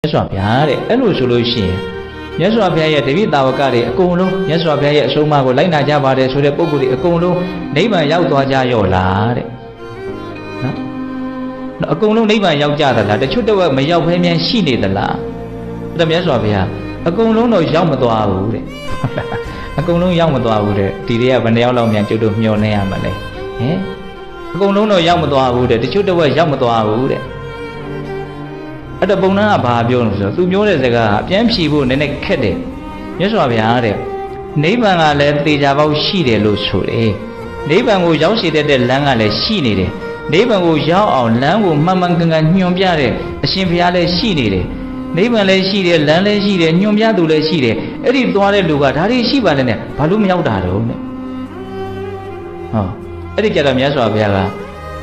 မြတ်စွာဘုရားတဲ့အဲ့လိုဆိုလို့ရှိရင်မြတ်စွာဘုရားရဲ့တပည့်တာဝကတွေအကုန်လုံးမြတ်စွာဘုရားရဲ့အဆုံးအမကိုလိုက်နာကြပါတယ်ဆိုတဲ့ပုဂ္ဂိုလ်တွေအကုန်လုံးနိဗ္ဗာန်ရောက်သွားကြရောလားတဲ့နော်နော်အကုန်လုံးနိဗ္ဗာန်ရောက်ကြသလားတချို့တော့မရောက်ဘဲမြန်ရှိနေသလားအဲ့ဒါမြတ်စွာဘုရားအကုန်လုံးတော့ရောက်မသွားဘူးတဲ့ဟုတ်လားအကုန်လုံးရောက်မသွားဘူးတဲ့ဒီတွေကဘယ်နှယောက်လောက်မြန်ကျွတ်တို့မျောနေရမလဲဟင်အကုန်လုံးတော့ရောက်မသွားဘူးတဲ့တချို့တော့ရောက်မသွားဘူးတဲ့ အဲ့တော့ပုံနှံကဘာပြောလို့ဆိုတော့သူပြောတဲ့စကားကအပြန်ဖြေဖို့နည်းနည်းခက်တယ်မြတ်စွာဘုရားတဲ့နိဗ္ဗာန်ကလည်းသေချာပေါက်ရှိတယ်လို့ဆိုတယ်နိဗ္ဗာန်ကိုရောက်ရှိတတ်တဲ့လမ်းကလည်းရှိနေတယ်နိဗ္ဗာန်ကိုရောက်အောင်လမ်းကိုမှန်မှန်ကန်ကန်ညွှန်ပြတဲ့အရှင်ဘုရားလည်းရှိနေတယ်နိဗ္ဗာန်လည်းရှိတယ်လမ်းလည်းရှိတယ်ညွှန်ပြသူလည်းရှိတယ်အဲ့ဒီသွားတဲ့လူကဒါတွေရှိပါလေနဲ့ဘာလို့မရောက်တာတော့နဲ့ဟောအဲ့ဒီကြတော့မြတ်စွာဘုရားက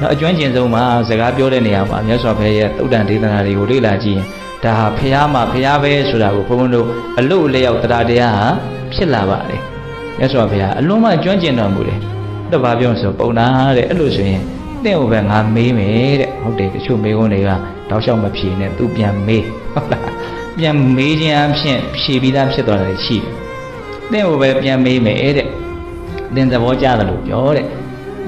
နော်အကျွမ်းကျင်ဆုံးမှာစကားပြောတဲ့နေရာမှာမြတ်စွာဘုရားရဲ့သုတ္တန်ဒေသနာတွေကိုလေ့လာကြည့်ရင်ဒါဟာဖះမှာဖះပဲဆိုတာကိုဘုန်းဘုန်းတို့အလို့အလျောက်တရားတရားဟာဖြစ်လာပါတယ်မြတ်စွာဘုရားအလွန်မှကျွမ်းကျင်တော်မူတယ်တော့ဘာပြောဆိုပုံနာတဲ့အဲ့လိုဆိုရင်တင့်ဟိုပဲငါမေးမယ်တဲ့ဟုတ်တယ်တချို့မေးခွန်းတွေကတောက်လျှောက်မဖြေနဲ့သူပြန်မေးဟုတ်လားပြန်မေးခြင်းအဖြစ်ဖြေပြီးသားဖြစ်သွားတယ်ရှိတယ်တင့်ဟိုပဲပြန်မေးမယ်တဲ့သင်သဘောကျတယ်လို့ပြောတဲ့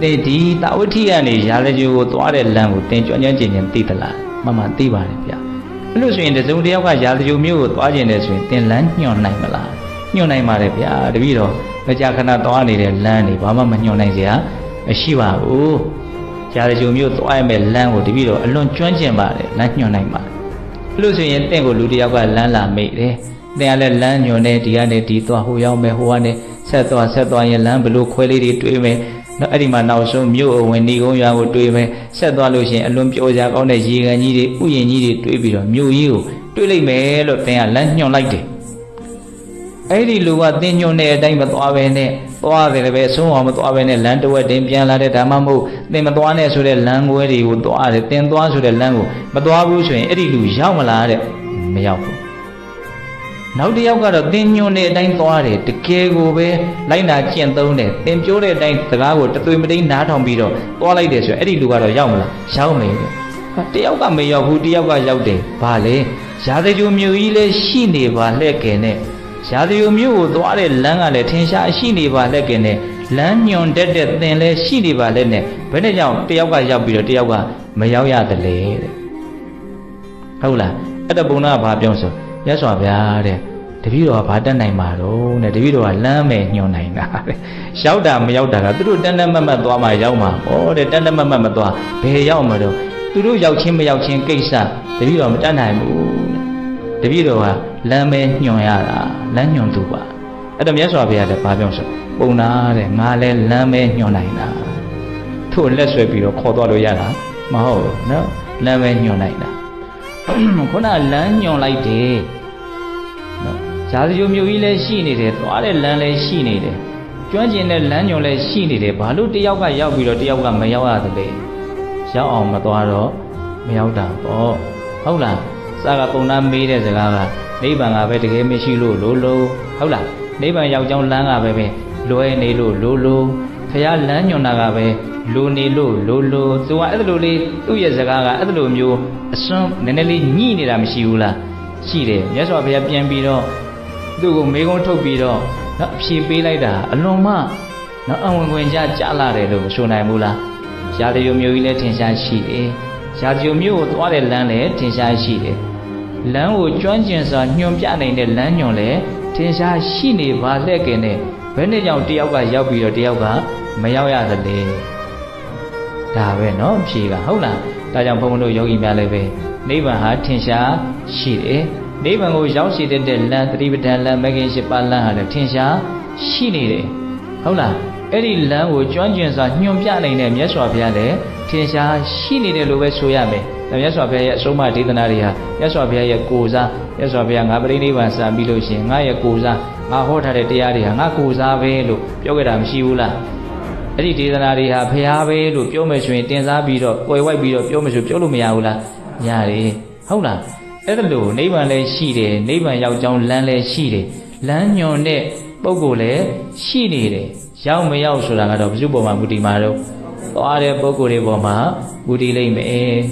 ဒီဒီတာဝတိကနေရာဇဂျူကိုသွားတဲ့လမ်းကိုတင်ကြွညံ့ကျင်ကျင်သိသလားမမသိပါတယ်ဗျအဲ့လို့ဆိုရင်တစုံတစ်ယောက်ကရာဇဂျူမြို့ကိုသွားကျင်တယ်ဆိုရင်တင်လမ်းညွှန်နိုင်မလားညွှန်နိုင်ပါတယ်ဗျာတပည့်တော်မကြာခဏသွားနေတဲ့လမ်းတွေဘာမှမညွှန်နိုင်စရာမရှိပါဘူးရာဇဂျူမြို့သွားရမယ့်လမ်းကိုတပည့်တော်အလွန်ကျွမ်းကျင်ပါတယ်လမ်းညွှန်နိုင်ပါတယ်အဲ့လို့ဆိုရင်တင့်ကိုလူတစ်ယောက်ကလမ်းလာမိတ်တယ်တင်ကလည်းလမ်းညွှန်နေဒီကနေဒီသွားဟိုရောက်မယ်ဟိုကနေဆက်သွားဆက်သွားရင်လမ်းဘလို့ခွဲလေးတွေတွေးမယ် နော်အဲ့ဒီမှာနောက်ဆုံးမြို့အဝင်ဏီကုန်းရွာကိုတွေးမယ်ဆက်သွားလို့ရှိရင်အလွန်ပျော်စရာကောင်းတဲ့ရေကန်ကြီးတွေဥယျာဉ်ကြီးတွေတွေးပြီးတော့မြို့ကြီးကိုတွေးလိုက်မယ်လို့တင်ကလမ်းညွှန်လိုက်တယ်အဲ့ဒီလူကတင်ညွှန်တဲ့အတိုင်းမသွားဘဲနဲ့သွားတယ်လည်းပဲအဆုံးအောင်မသွားဘဲနဲ့လမ်းတစ်ဝက်တင်ပြန်လာတဲ့ဒါမှမဟုတ်တင်မသွားနဲ့ဆိုတဲ့လမ်းခွဲတွေကိုသွားတယ်တင်သွားဆိုတဲ့လမ်းကိုမသွားဘူးဆိုရင်အဲ့ဒီလူရောက်မလားတဲ့မရောက်ဘူး နောက်တစ်ယောက်ကတော့သင်ညွန်တဲ့အတိုင်းသွားတယ်တကယ်ကိုပဲလိုက်နာကျင့်သုံးတယ်သင်ပြောတဲ့အတိုင်းစကားကိုတသွေးမတိန်နားထောင်ပြီးတော့သွားလိုက်တယ်ဆိုရင်အဲ့ဒီလူကတော့ရောက်မလားရောက်မယ်တဲ့ဟာတယောက်ကမရောက်ဘူးတယောက်ကရောက်တယ်ဘာလဲရာဇဂိုမျိုးကြီးလည်းရှိနေပါလှဲ့ကင်နဲ့ရာဇဂိုမျိုးကိုသွားတဲ့လမ်းကလည်းထင်ရှားရှိနေပါလှဲ့ကင်နဲ့လမ်းညွန်တတ်တဲ့သင်လည်းရှိနေပါလှဲ့နဲ့ဘယ်နဲ့ကြောင့်တယောက်ကရောက်ပြီးတော့တယောက်ကမရောက်ရသလဲတဲ့ဟုတ်လားအဲ့တော့ဘုံနာကဘာပြောဆို မြတ်စွာဘုရားတဲ့တပည့်တော်ကဘာတတ်နိုင်မှာတော့တဲ့တပည့်တော်ကလမ်းမဲ့ညွှန်နိုင်တာတဲ့ရောက်တာမရောက်တာကသူတို့တန်တန်မတ်မတ်သွားမှရောက်မှာဩတဲ့တန်တန်မတ်မတ်မသွားဘယ်ရောက်မှာတော့သူတို့ရောက်ချင်းမရောက်ချင်းကိစ္စတပည့်တော်မတတ်နိုင်ဘူးတဲ့တပည့်တော်ကလမ်းမဲ့ညွှန်ရတာလမ်းညွှန်သူပါအဲ့တော့မြတ်စွာဘုရားလည်းဘာပြောဆိုပုံနာတဲ့ငါလည်းလမ်းမဲ့ညွှန်နိုင်တာထို့လက်ဆွဲပြီးတော့ခေါ်သွားလို့ရတာမဟုတ်ဘူးနော်လမ်းမဲ့ညွှန်နိုင်တာခုနလမ်းညွန်လိုက်တယ် နော်ရာဇဂိုမျိုးကြီးလည်းရှိနေတယ်သွားတဲ့လမ်းလည်းရှိနေတယ်ကျွမ်းကျင်တဲ့လမ်းညွန်လည်းရှိနေတယ်ဘာလို့တယောက်ကရောက်ပြီးတော့တယောက်ကမရောက်ရသလဲရောက်အောင်မသွားတော့မရောက်တာပေါ့ဟုတ်လားစာကပုံနာမေးတဲ့စကားကနိဗ္ဗာန်ကပဲတကယ်မရှိလို့လို့လို့ဟုတ်လားနိဗ္ဗာန်ရောက်ကြောင်းလမ်းကပဲပဲလွယ်နေလို့လို့လို့ဖះလမ်းညွန်တာကပဲလိုနေလို့လိုလိုသူကအဲ့လိုလေးသူ့ရဲ့စကားကအဲ့လိုမျိုးအစွန်းနည်းနည်းလေးညှိနေတာမရှိဘူးလား ရှိတယ်မြတ်စွာဘုရားပြန်ပြီးတော့သူ့ကိုမေကုန်းထုတ်ပြီးတော့နော်အဖြေပေးလိုက်တာအလွန်မှနော်အဝင်ဝင်ကြကြလာတယ်လို့မဆိုနိုင်ဘူးလားရာဇယုံမျိုးကြီးလည်းထင်ရှားရှိတယ်ရာဇယုံမျိုးကိုသွားတဲ့လမ်းလည်းထင်ရှားရှိတယ်လမ်းကိုကျွမ်းကျင်စွာညွှန်ပြနိုင်တဲ့လမ်းညွှန်လည်းထင်ရှားရှိနေပါလက်ကင်နဲ့ဘယ်နဲ့ကြောင့်တယောက်ကရောက်ပြီးတော့တယောက်ကမရောက်ရသလဲ ဒါပဲเนาะဖြေကဟုတ်လားဒါကြောင့်ဘုန်းဘုန်းတို့ယောဂီများလည်းပဲနိဗ္ဗာန်ဟာထင်ရှားရှိတယ်နိဗ္ဗာန်ကိုရောက်ရှိတဲ့လမ်းသတိပဋ္ဌာန်လမ်းမဂ္ဂင်၈ပါးလမ်းဟာလည်းထင်ရှားရှိနေတယ်ဟုတ်လားအဲ့ဒီလမ်းကိုကျွမ်းကျင်စွာညွှန်ပြနိုင်တဲ့မြတ်စွာဘုရားလည်းထင်ရှားရှိနေတယ်လို့ပဲဆိုရမယ်ဒါမြတ်စွာဘုရားရဲ့အဆုံးအမဒေသနာတွေဟာမြတ်စွာဘုရားရဲ့ကိုယ်စားမြတ်စွာဘုရားငါပရိနိဗ္ဗာန်စံပြီးလို့ရှိရင်ငါရဲ့ကိုယ်စားငါဟောထားတဲ့တရားတွေဟာငါကိုယ်စားပဲလို့ပြောခဲ့တာမရှိဘူးလား အဲ့ဒီဒေသနာတွေဟာဖျားပဲလို့ပြောမယ်ဆိုရင်တင်စားပြီးတော့ပွဲဝိုက်ပြီးတော့ပြောမယ်ဆိုပြောလို့မရဘူးလားရတယ်ဟုတ်လားအဲ့ဒါလို့နိဗ္ဗာန်လည်းရှိတယ်နိဗ္ဗာန်ရောက်ကြောင်းလမ်းလည်းရှိတယ်လမ်းညွန်တဲ့ပုံကိုယ်လည်းရှိနေတယ်ရောက်မရောက်ဆိုတာကတော့ဘု து ပေါ်မှာမူတည်မှာတော့သွားတဲ့ပုံကိုယ်တွေပေါ်မှာမူတည်လိမ့်မယ်